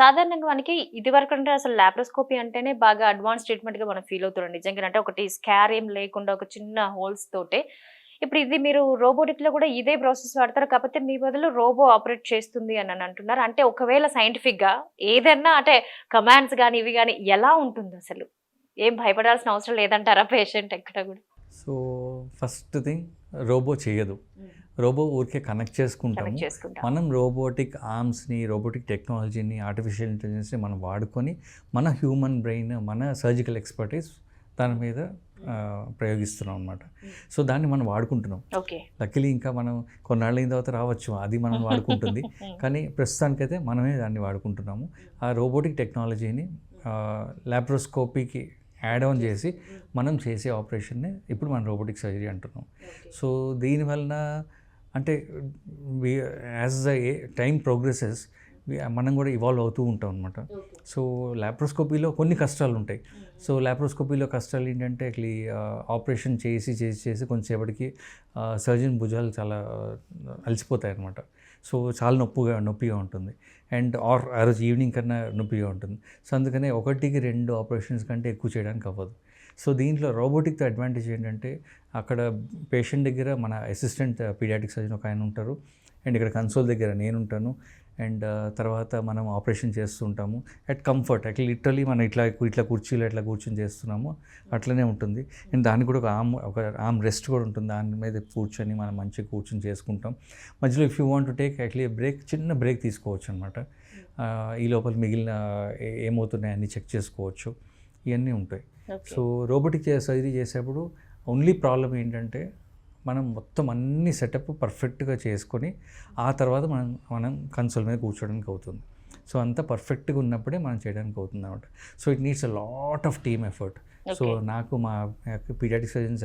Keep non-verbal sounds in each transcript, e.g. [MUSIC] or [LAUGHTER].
సాధారణంగా మనకి ఇది వరకు అంటే అసలు లాప్రోస్కోపీ అంటేనే బాగా అడ్వాన్స్ ట్రీట్మెంట్గా మనం ఫీల్ అవుతున్నాం నిజంగా అంటే ఒకటి స్కార్ ఏం లేకుండా ఒక చిన్న హోల్స్ తోటే. ఇప్పుడు ఇది మీరు రోబోటిక్లో కూడా ఇదే ప్రాసెస్ వాడతారు. కాకపోతే మీ బదులు రోబో ఆపరేట్ చేస్తుంది అని అని అంటున్నారు. అంటే ఒకవేళ సైంటిఫిక్గా ఏదన్నా అంటే కమాండ్స్ కానీ ఇవి కానీ ఎలా ఉంటుంది అసలు? ఏం భయపడాల్సిన అవసరం లేదంటారా పేషెంట్ ఎక్కడ కూడా? సో ఫస్ట్ థింగ్ రోబో చేయదు. రోబో ఊరికే కనెక్ట్ చేసుకుంటాము. మనం రోబోటిక్ ఆర్మ్స్ని రోబోటిక్ టెక్నాలజీని ఆర్టిఫిషియల్ ఇంటెలిజెన్స్ని మనం వాడుకొని మన హ్యూమన్ బ్రెయిన్ మన సర్జికల్ ఎక్స్పర్టీస్ దాని మీద ప్రయోగిస్తున్నాం అనమాట సో దాన్ని మనం వాడుకుంటున్నాం. లక్కీలీ ఇంకా మనం కొన్నాళ్ళ అయిన తర్వాత రావచ్చు అది మనం [LAUGHS] వాడుకుంటుంది. కానీ ప్రస్తుతానికైతే మనమే దాన్ని వాడుకుంటున్నాము. ఆ రోబోటిక్ టెక్నాలజీని ల్యాప్రోస్కోపీకి యాడ్ ఆన్ చేసి మనం చేసే ఆపరేషన్ని ఇప్పుడు మనం రోబోటిక్ సర్జరీ అంటున్నాం. సో దీనివలన అంటే యాజ్ ద టైం ప్రోగ్రెసెస్ మనం కూడా ఇవాల్వ్ అవుతూ ఉంటాం అనమాట సో ల్యాప్రోస్కోపీలో కొన్ని కష్టాలు ఉంటాయి. సో ల్యాప్రోస్కోపీలో కష్టాలు ఏంటంటే అట్లీ ఆపరేషన్ చేసి చేసి చేసి కొంచెంసేపటికి సర్జన్ భుజాలు చాలా అలసిపోతాయి అనమాట సో చాలా నొప్పిగా నొప్పిగా ఉంటుంది. అండ్ ఆర్ ఆ రోజు ఈవినింగ్ కన్నా నొప్పిగా ఉంటుంది. సో అందుకనే ఒకటికి రెండు ఆపరేషన్స్ కంటే ఎక్కువ చేయడానికి అవ్వదు. సో దీంట్లో రోబోటిక్తో అడ్వాంటేజ్ ఏంటంటే అక్కడ పేషెంట్ దగ్గర మన అసిస్టెంట్ పీడియాటిక్ సర్జన్ ఒక ఆయన ఉంటారు. అండ్ ఇక్కడ కన్సోల్ దగ్గర నేను ఉంటాను. అండ్ తర్వాత మనం ఆపరేషన్ చేస్తుంటాము. అట్ కంఫర్ట్ అట్లా లిటరలీ మనం ఇట్లా ఇట్లా కుర్చీలో ఇట్లా కూర్చొని చేస్తున్నాము. అట్లనే ఉంటుంది. అండ్ దానికి కూడా ఒక ఆమ్ ఒక ఆమ్ రెస్ట్ కూడా ఉంటుంది. దాని మీద కూర్చొని మనం మంచిగా కూర్చొని చేసుకుంటాం. మధ్యలో if you want to take actually break చిన్న బ్రేక్ తీసుకోవచ్చు అనమాట ఈ లోపల మిగిలిన ఏమవుతున్నాయి అన్నీ చెక్ చేసుకోవచ్చు. ఇవన్నీ ఉంటాయి. సో రోబోటిక్ సర్జరీ చేసేప్పుడు ఓన్లీ ప్రాబ్లం ఏంటంటే మనం మొత్తం అన్ని సెటప్ పర్ఫెక్ట్గా చేసుకొని ఆ తర్వాత మనం మనం కన్సోల్ మీద కూర్చోడానికి అవుతుంది. సో అంతా పర్ఫెక్ట్గా ఉన్నప్పుడే మనం చేయడానికి అవుతుంది అనమాట so it needs a lot of team effort. So. నాకు మా పీడియాటిక్ సర్జన్స్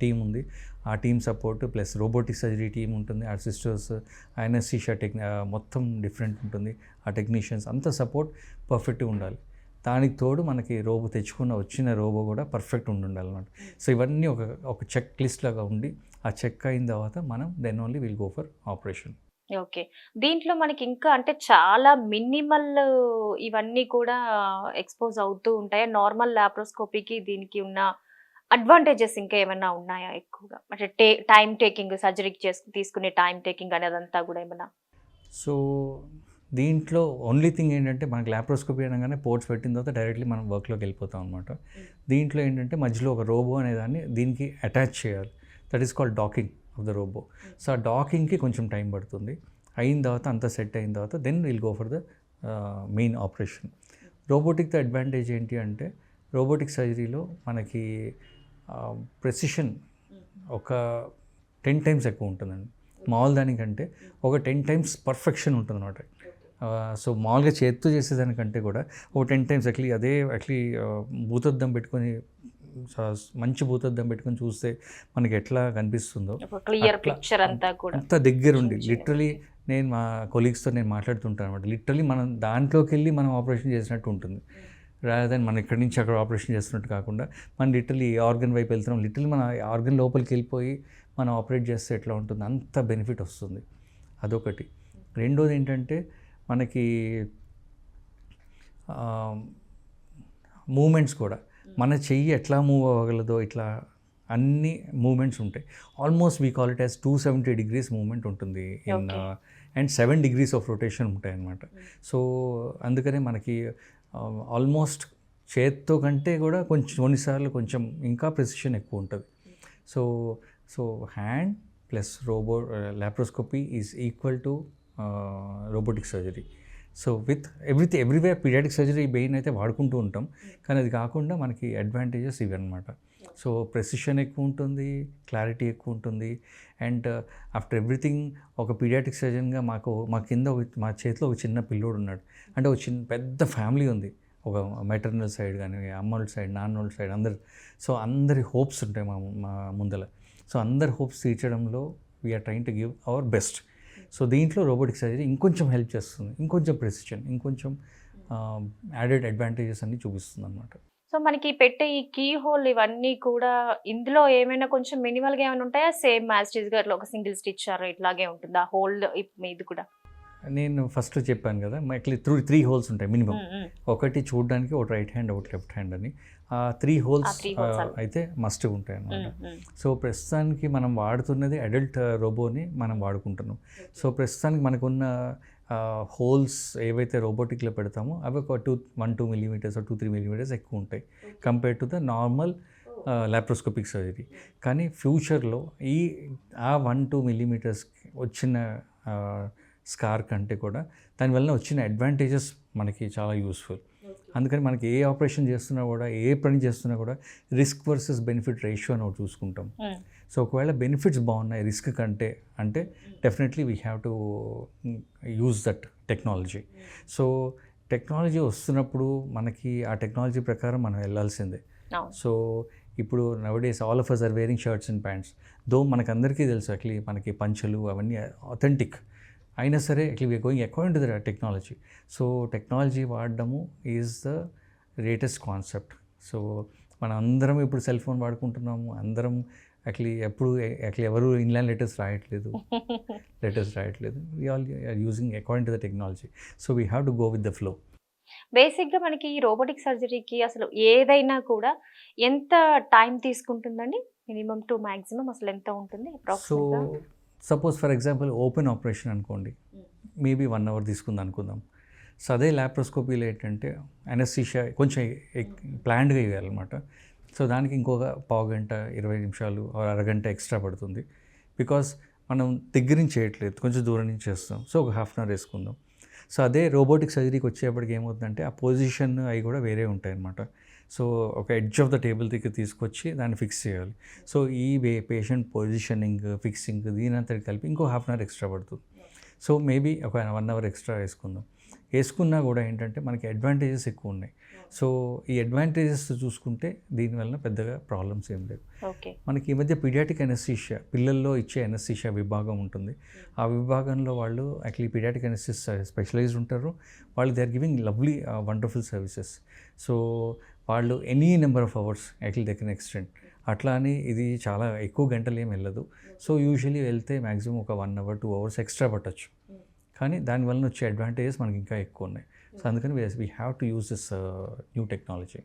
టీం ఉంది. ఆ team support plus robotic surgery team ఉంటుంది. ఆ సిస్టర్స్ ఐనస్టీషా టెక్ మొత్తం డిఫరెంట్ ఉంటుంది. ఆ టెక్నీషియన్స్ అంత సపోర్ట్ పర్ఫెక్ట్గా ఉండాలి. దానికి తోడు మనకి రోబో తెచ్చుకున్న వచ్చిన రోబో కూడా పర్ఫెక్ట్ ఉండి ఉండాలి అనమాట సో ఇవన్నీ ఒక ఒక చెక్ లిస్ట్ లాగా ఉండి ఆ చెక్ అయిన తర్వాత మనం then only will go for operation okay. దీంట్లో మనకి ఇంకా అంటే చాలా మినిమల్ ఇవన్నీ కూడా ఎక్స్పోజ్ అవుతూ ఉంటాయి? నార్మల్ లాప్రోస్కోపీకి దీనికి ఉన్న అడ్వాంటేజెస్ ఇంకా ఏమైనా ఉన్నాయా ఎక్కువగా? అంటే టే టైం టేకింగ్ సర్జరీకి చేసు తీసుకునే టైం టేకింగ్ అనేదంతా కూడా ఏమైనా సో దీంట్లో ఓన్లీ థింగ్ ఏంటంటే మనకి ల్యాప్రోస్కోపీ అనగానే పోర్ట్స్ పెట్టిన తర్వాత డైరెక్ట్లీ మనం వర్క్లోకి వెళ్ళిపోతాం అనమాట దీంట్లో ఏంటంటే మధ్యలో ఒక రోబో అనేదాన్ని దీనికి అటాచ్ చేయాలి. That is called docking of the robo so ఆ డాకింగ్కి కొంచెం టైం పడుతుంది. అయిన తర్వాత అంతా సెట్ అయిన తర్వాత then will go for the main operation రోబోటిక్తో advantage ఏంటి అంటే రోబోటిక్ సర్జరీలో మనకి ప్రెసిషన్ ఒక టెన్ టైమ్స్ ఎక్కువ ఉంటుందండి. మామూలు దానికంటే ఒక టెన్ టైమ్స్ పర్ఫెక్షన్ ఉంటుంది అనమాట సో మామూలుగా చేత్తో చేసేదానికంటే కూడా ఒక టెన్ టైమ్స్ యాక్చువల్లీ అదే యాక్చువల్లీ భూతద్దం పెట్టుకొని మంచి భూతద్దం పెట్టుకొని చూస్తే మనకి ఎట్లా కనిపిస్తుందో. క్లియర్ పిక్చర్ అంతా కూడా. అంత దగ్గరుండి. లిటరలీ నేను మా కొలీగ్స్తో నేను మాట్లాడుతుంటాను అనమాట లిటరలీ మనం దాంట్లోకి వెళ్ళి మనం ఆపరేషన్ చేసినట్టు ఉంటుంది. రాదన్ మనం ఇక్కడి నుంచి అక్కడ ఆపరేషన్ చేస్తున్నట్టు కాకుండా మనం లిటరలీ ఆర్గన్ వైపు వెళ్తున్నాం. లిటరలీ మన ఆర్గన్ లోపలికి వెళ్ళిపోయి మనం ఆపరేట్ చేస్తే ఎట్లా ఉంటుంది? అంత బెనిఫిట్ వస్తుంది. అదొకటి. రెండోది ఏంటంటే మనకి మూమెంట్స్ కూడా. మన చెయ్యి ఎట్లా మూవ్ అవ్వగలదో ఇట్లా అన్ని మూమెంట్స్ ఉంటాయి. Almost we call it as two seventy degrees moment ఉంటుంది in. And seven degrees of rotation ఉంటాయి అన్నమాట. సో అందుకనే మనకి ఆల్మోస్ట్ చేత్తో కంటే కూడా కొంచెం కొన్నిసార్లు కొంచెం ఇంకా ప్రెసిషన్ ఎక్కువ ఉంటుంది. So so hand plus robo laparoscopy is equal to robotic surgery so with everything everywhere periodic surgery Bain అయితే వాడుకుంటూ ఉంటాం. కానీ అది కాకుండా మనకి అడ్వాంటేజెస్ ఇవి అనమాట సో ప్రెసిషన్ ఎక్కువ ఉంటుంది క్లారిటీ ఎక్కువ ఉంటుంది. అండ్ ఆఫ్టర్ ఎవ్రీథింగ్ ఒక పీడియాటిక్ సర్జన్గా మాకు మా కింద ఒక- మా చేతిలో ఒక చిన్న పిల్లోడు ఉన్నాడు. అంటే ఒక చిన్న పెద్ద ఫ్యామిలీ ఉంది. ఒక మెటర్నల్ సైడ్ కానీ అమ్మోళ్ళ సైడ్ నాన్నోళ్ళ సైడ్ అందరు. సో అందరి హోప్స్ ఉంటాయి మా మా ముందల. సో అందరి hopes తీర్చడంలో we are train to give our best so దీంట్లో రోబోటిక్ సర్జరీ ఇంకొంచెం హెల్ప్ చేస్తుంది. ఇంకొంచెం ప్రెసిషన్ ఇంకొంచెం యాడెడ్ అడ్వాంటేజెస్ అన్ని చూపిస్తుంది అనమాట సో మనకి పెట్టే ఈ కీ హోల్ ఇవన్నీ కూడా ఇందులో ఏమైనా కొంచెం మినిమల్గా ఏమైనా ఉంటాయా? సేమ్ మ్యాస్టిజ్గా ఇట్లా ఒక సింగిల్ స్టిచ్ ఇట్లాగే ఉంటుందా? హోల్ ఇది కూడా. నేను ఫస్ట్ చెప్పాను కదా యాక్చువల్లీ త్రూ త్రీ హోల్స్ ఉంటాయి మినిమం. ఒకటి చూడడానికి ఒకటి రైట్ హ్యాండ్ ఒకటి లెఫ్ట్ హ్యాండ్ అని. ఆ త్రీ హోల్స్. అయితే మస్ట్ ఉంటాయి అన్నమాట. సో ప్రస్తుతానికి మనం వాడుతున్నది అడల్ట్ రోబోని మనం వాడుకుంటున్నాం. సో ప్రస్తుతానికి మనకున్న హోల్స్ ఏవైతే రోబోటిక్లో పెడతామో అవి ఒక two one two millimetres two three millimetres ఎక్కువ ఉంటాయి compare to the normal laparoscopic surgery కానీ ఫ్యూచర్లో ఈ ఆ వన్ టూ మిల్లీమీటర్స్ వచ్చిన స్కార్ కంటే కూడా దానివల్ల వచ్చిన అడ్వాంటేజెస్ మనకి చాలా యూస్ఫుల్ అందుకని మనకి ఏ ఆపరేషన్ చేస్తున్నా కూడా ఏ పని చేస్తున్నా కూడా రిస్క్ వర్సెస్ బెనిఫిట్ రేషియో అని ఒకటి చూసుకుంటాం. సో ఒకవేళ బెనిఫిట్స్ బాగున్నాయి రిస్క్ కంటే అంటే definitely we have to use that technology so technology వస్తున్నప్పుడు మనకి ఆ టెక్నాలజీ ప్రకారం మనం వెళ్ళాల్సిందే. సో ఇప్పుడు nowadays all of us are wearing shirts and pants though మనకందరికీ తెలుసు యాక్చువల్లీ మనకి పంచలు అవన్నీ అథెంటిక్ అయినా సరే actually we going according to the technology so technology వాడడము is the latest concept so మన అందరం ఇప్పుడు సెల్ ఫోన్ వాడుకుంటున్నాము. అందరం యాక్చువల్లీ ఎప్పుడు యాక్చువల్లీ ఎవరు ఇన్లాండ్ లెటర్స్ రాయట్లేదు. [LAUGHS] Letters రాయట్లేదు. We all are using according to the technology so we have to go with the flow బేసిక్గా మనకి ఈ రోబోటిక్ సర్జరీకి అసలు ఏదైనా కూడా ఎంత టైం తీసుకుంటుందండి? మినిమం టు మాక్సిమం అసలు ఎంత ఉంటుంది? So? Suppose for example open operation అనుకోండి మేబీ వన్ అవర్ తీసుకుంది అనుకుందాం. సో అదే ల్యాప్రోస్కోపీలో ఏంటంటే అనస్థీషియా కొంచెం ప్లాన్డ్గా ఇవ్వాలన్నమాట సో దానికి ఇంకొక పావు గంట ఇరవై నిమిషాలు అరగంట ఎక్స్ట్రా పడుతుంది. బికాస్ మనం దగ్గర నుంచి చేయట్లేదు కొంచెం దూరం నుంచి చేస్తాం. సో ఒక హాఫ్ అన్ అవర్ వేసుకుందాం. సో అదే రోబోటిక్ సర్జరీకి వచ్చేప్పటికి ఏమవుతుందంటే ఆ పొజిషన్ అవి కూడా వేరే ఉంటాయి అన్నమాట సో ఒక ఎడ్జ్ ఆఫ్ ద టేబుల్ దగ్గర తీసుకొచ్చి దాన్ని ఫిక్స్ చేయాలి. సో ఈ పేషెంట్ పొజిషనింగ్ ఫిక్సింగ్ దీని దీనంతటి కలిపి ఇంకో హాఫ్ అన్ అవర్ ఎక్స్ట్రా పడుతుంది. సో మేబీ ఒక వన్ అవర్ ఎక్స్ట్రా వేసుకుందాం. వేసుకున్నా కూడా ఏంటంటే మనకి అడ్వాంటేజెస్ ఎక్కువ ఉన్నాయి. సో ఈ అడ్వాంటేజెస్ చూసుకుంటే దీనివల్ల పెద్దగా ప్రాబ్లమ్స్ ఏం లేవు. మనకి ఈ మధ్య పీడియాటిక్ ఎనస్థీషియా పిల్లల్లో ఇచ్చే ఎనస్థీషియా విభాగం ఉంటుంది. ఆ విభాగంలో వాళ్ళు యాక్చువల్లీ పీడియాటిక్ ఎనస్థిస్ స్పెషలైజ్డ్ ఉంటారు. వాళ్ళు they are giving lovely wonderful services so వాళ్ళు any number of hours actually they can extend అట్లా అని ఇది చాలా ఎక్కువ గంటలు ఏం వెళ్ళదు. సో యూజువలీ వెళ్తే మ్యాక్సిమం ఒక one hour two hours extra పట్టచ్చు. కానీ దానివల్ల వచ్చే అడ్వాంటేజెస్ మనకి ఇంకా ఎక్కువ ఉన్నాయి. సో అందుకని we have to use this new technology